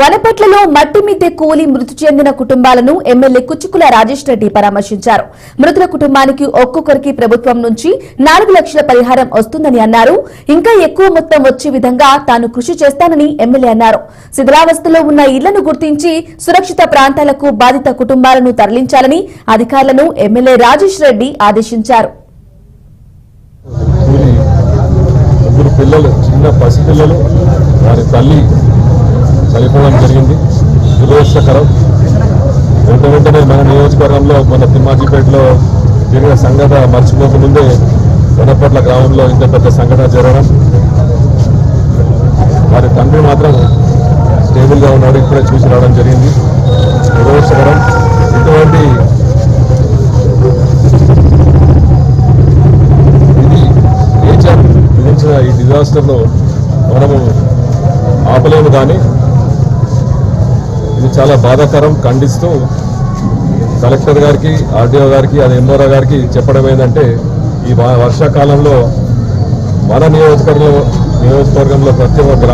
వనపట్లలో మట్టి మిద్దె కూలి మృతి చెందిన కుటుంబాలను ఎమ్మెల్యే కుచ్చుకుల రాజేష్ రెడ్డి పరామర్శించారు. మృతుల కుటుంబానికి ఒక్కొక్కరికి ప్రభుత్వం నుంచి నాలుగు లక్షల పరిహారం వస్తుందని అన్నారు. ఇంకా ఎక్కువ మొత్తం వచ్చే విధంగా తాను కృషి చేస్తానని ఎమ్మెల్యే అన్నారు. శిథిలావస్థలో ఉన్న ఇళ్ళను గుర్తించి సురక్షిత ప్రాంతాలకు బాధిత కుటుంబాలను తరలించాలని అధికారులను ఎమ్మెల్యే రాజేష్ రెడ్డి ఆదేశించారు. పిల్లలు చిన్న పసిపిల్లలు వారి తల్లి చనిపోవడం జరిగింది. దురదృష్టకరం. వెంట వెంటనే మన నియోజకవర్గంలో మన తిమ్మాజీపేటలో జరిగిన సంఘటన మర్చిపోకముందే వనపట్ల గ్రామంలో ఇంత పెద్ద సంఘటన జరగడం. వారి తండ్రి మాత్రం స్టేబుల్గా ఉన్నాడు ఇప్పుడే చూసి రావడం జరిగింది. దురదృష్టకరం. ఇటువంటి ఇది నేచర్ విధించిన ఈ డిజాస్టర్లో మనము ఆపలేము కానీ ఇది చాలా బాధాకరం ఖండిస్తూ కలెక్టర్ గారికి ఆర్డీఓ గారికి అది ఎంఓరా గారికి చెప్పడం ఏంటంటే ఈ వర్షాకాలంలో మన నియోజకవర్గంలో నియోజకవర్గంలో ప్రతి ఒక్క